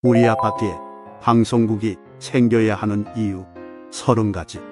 우리 아파트에 방송국이 생겨야 하는 이유 30가지.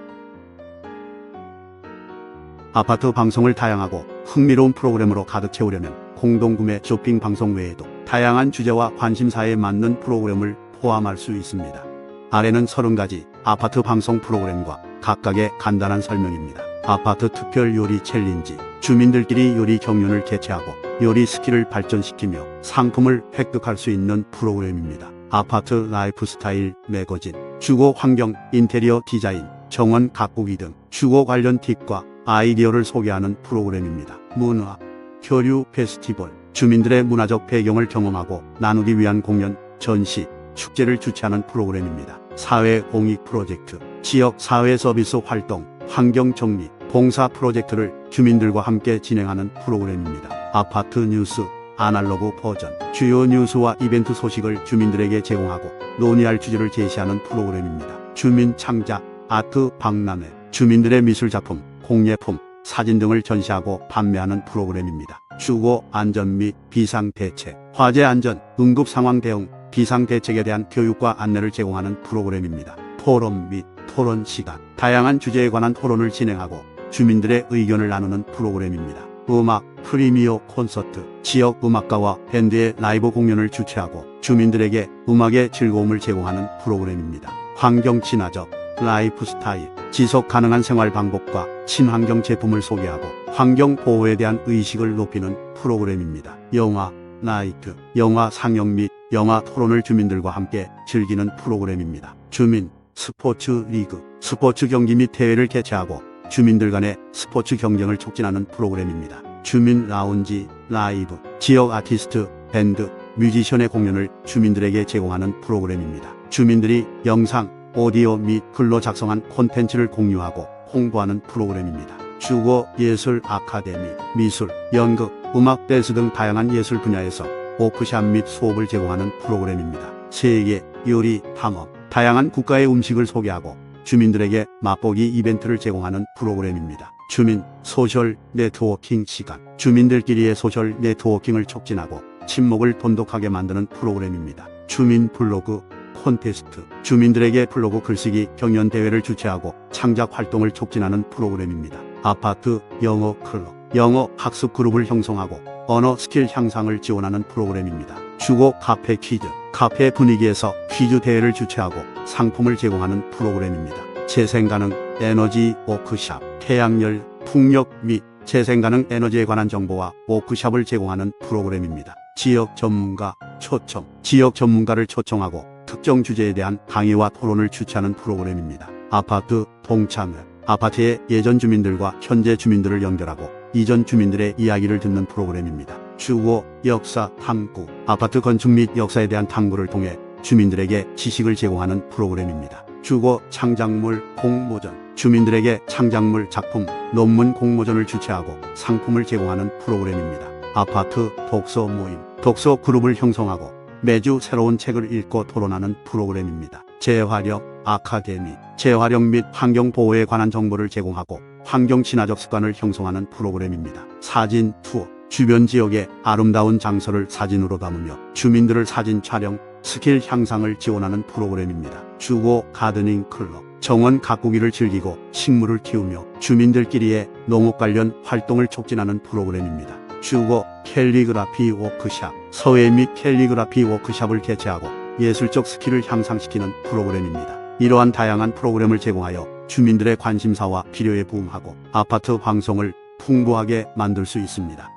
아파트 방송을 다양하고 흥미로운 프로그램으로 가득 채우려면 공동구매 쇼핑 방송 외에도 다양한 주제와 관심사에 맞는 프로그램을 포함할 수 있습니다. 아래는 30가지 아파트 방송 프로그램과 각각의 간단한 설명입니다. 아파트 특별 요리 챌린지, 주민들끼리 요리 경륜을 개최하고 요리 스킬을 발전시키며 상품을 획득할 수 있는 프로그램입니다. 아파트 라이프스타일 매거진, 주거 환경, 인테리어 디자인, 정원 가꾸기 등 주거 관련 팁과 아이디어를 소개하는 프로그램입니다. 문화, 교류 페스티벌, 주민들의 문화적 배경을 경험하고 나누기 위한 공연, 전시, 축제를 주최하는 프로그램입니다. 사회 공익 프로젝트, 지역 사회 서비스 활동, 환경 정리, 봉사 프로젝트를 주민들과 함께 진행하는 프로그램입니다. 아파트 뉴스, 아날로그 버전, 주요 뉴스와 이벤트 소식을 주민들에게 제공하고 논의할 주제를 제시하는 프로그램입니다. 주민 창작, 아트 박람회, 주민들의 미술 작품, 공예품, 사진 등을 전시하고 판매하는 프로그램입니다. 주거 안전 및 비상 대책, 화재 안전, 응급 상황 대응, 비상 대책에 대한 교육과 안내를 제공하는 프로그램입니다. 토론 및 토론 시간, 다양한 주제에 관한 토론을 진행하고 주민들의 의견을 나누는 프로그램입니다. 음악, 프리미어 콘서트, 지역 음악가와 밴드의 라이브 공연을 주최하고 주민들에게 음악의 즐거움을 제공하는 프로그램입니다. 환경 친화적, 라이프 스타일, 지속 가능한 생활 방법과 친환경 제품을 소개하고 환경 보호에 대한 의식을 높이는 프로그램입니다. 영화, 나이트, 영화 상영 및 영화 토론을 주민들과 함께 즐기는 프로그램입니다. 주민, 스포츠 리그, 스포츠 경기 및 대회를 개최하고 주민들 간의 스포츠 경쟁을 촉진하는 프로그램입니다. 주민 라운지, 라이브, 지역 아티스트, 밴드, 뮤지션의 공연을 주민들에게 제공하는 프로그램입니다. 주민들이 영상, 오디오 및 글로 작성한 콘텐츠를 공유하고 홍보하는 프로그램입니다. 주거 예술 아카데미, 미술, 연극, 음악, 댄스 등 다양한 예술 분야에서 워크샵 및 수업을 제공하는 프로그램입니다. 세계 요리 탐험, 다양한 국가의 음식을 소개하고 주민들에게 맛보기 이벤트를 제공하는 프로그램입니다. 주민 소셜 네트워킹 시간, 주민들끼리의 소셜 네트워킹을 촉진하고 친목을 돈독하게 만드는 프로그램입니다. 주민 블로그 콘테스트, 주민들에게 블로그 글쓰기 경연 대회를 주최하고 창작 활동을 촉진하는 프로그램입니다. 아파트 영어 클럽, 영어 학습 그룹을 형성하고 언어 스킬 향상을 지원하는 프로그램입니다. 주거 카페 퀴즈, 카페 분위기에서 퀴즈 대회를 주최하고 상품을 제공하는 프로그램입니다. 재생 가능 에너지 워크샵, 태양열, 풍력 및 재생 가능 에너지에 관한 정보와 워크샵을 제공하는 프로그램입니다. 지역 전문가 초청, 지역 전문가를 초청하고 특정 주제에 대한 강의와 토론을 주최하는 프로그램입니다. 아파트 동참회, 아파트의 예전 주민들과 현재 주민들을 연결하고 이전 주민들의 이야기를 듣는 프로그램입니다. 주거 역사 탐구, 아파트 건축 및 역사에 대한 탐구를 통해 주민들에게 지식을 제공하는 프로그램입니다. 주거 창작물 공모전, 주민들에게 창작물 작품, 논문 공모전을 주최하고 상품을 제공하는 프로그램입니다. 아파트 독서 모임, 독서 그룹을 형성하고 매주 새로운 책을 읽고 토론하는 프로그램입니다. 재활용 아카데미, 재활용 및 환경 보호에 관한 정보를 제공하고 환경 친화적 습관을 형성하는 프로그램입니다. 사진 투어, 주변 지역의 아름다운 장소를 사진으로 담으며 주민들을 사진 촬영, 스킬 향상을 지원하는 프로그램입니다. 주거 가드닝 클럽, 정원 가꾸기를 즐기고 식물을 키우며 주민들끼리의 농업 관련 활동을 촉진하는 프로그램입니다. 주거 캘리그라피 워크샵, 서예 및 캘리그라피 워크샵을 개최하고 예술적 스킬을 향상시키는 프로그램입니다. 이러한 다양한 프로그램을 제공하여 주민들의 관심사와 필요에 부응하고 아파트 방송을 풍부하게 만들 수 있습니다.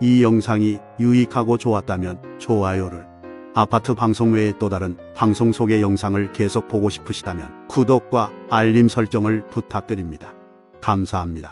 이 영상이 유익하고 좋았다면 좋아요를 아파트 방송 외에 또 다른 방송 속의 영상을 계속 보고 싶으시다면 구독과 알림 설정을 부탁드립니다. 감사합니다.